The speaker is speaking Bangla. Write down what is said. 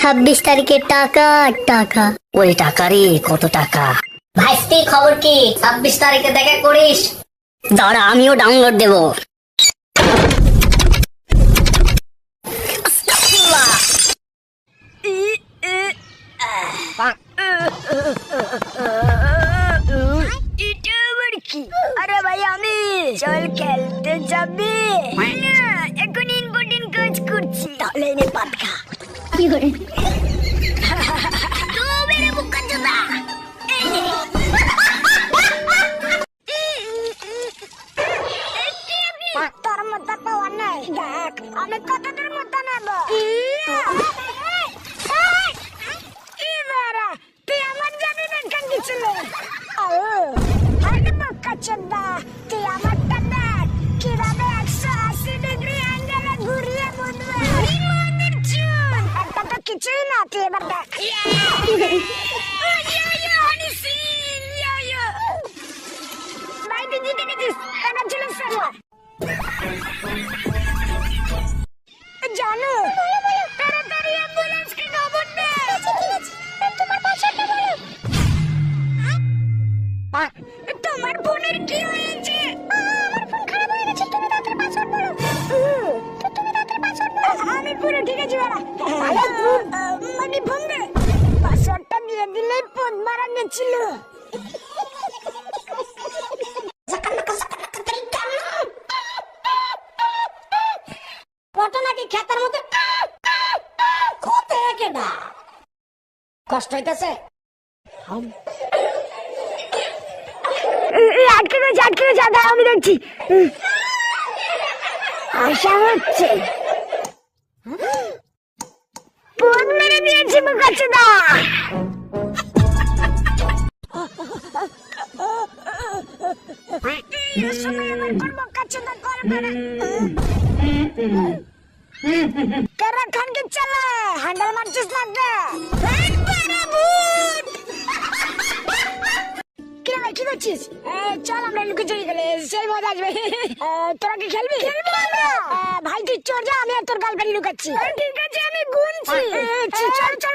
ছাব্বিশ তারিখে টাকা আর টাকা। ওই টাকারই কত টাকা? ভাইস্তি খবর কি? ছাব্বিশ তারিখে দেখা করিস? দাঁড়া আমিও ডাউনলোড দেব। আরে ভাই আমি চল খেলতে যাবি। এখন ইম্পর্টেন্ট কাজ করছি। তাহলে এনে তোর মধ্যে পাওয়ার নাই। দেখ আমি কতদের মধ্যে নেব? কিছুই না তুই এবার দেখ জানো তাড়াতাড়ি তোমার বোনের কি হয়েছে মানে ফোন পাসওয়ার্ডটা দিয়ে দিলে ফোন মারানো ছিল কত নাকি খেতার মধ্যে কোথায় কেডা কষ্ট হইতেছে? আটকে গেছে আটকে গেছে দাঁড়া আমি দেখছি। আশা হচ্ছে। মেরে দিয়েছি মুখাচ্ছে দা খান কে হ্যান্ডেল মারছিস লাগবে কি ভাই করছিস? চল আমরা লুকে চুরি গেলে সেই মজা আসবে। তোরা কি খেলবি? ভাই তুই চোর যা আমি আর তোর গার্লফ্রেন্ড লুকাচ্ছি। ঠিক আছে আমি গুনছি। চল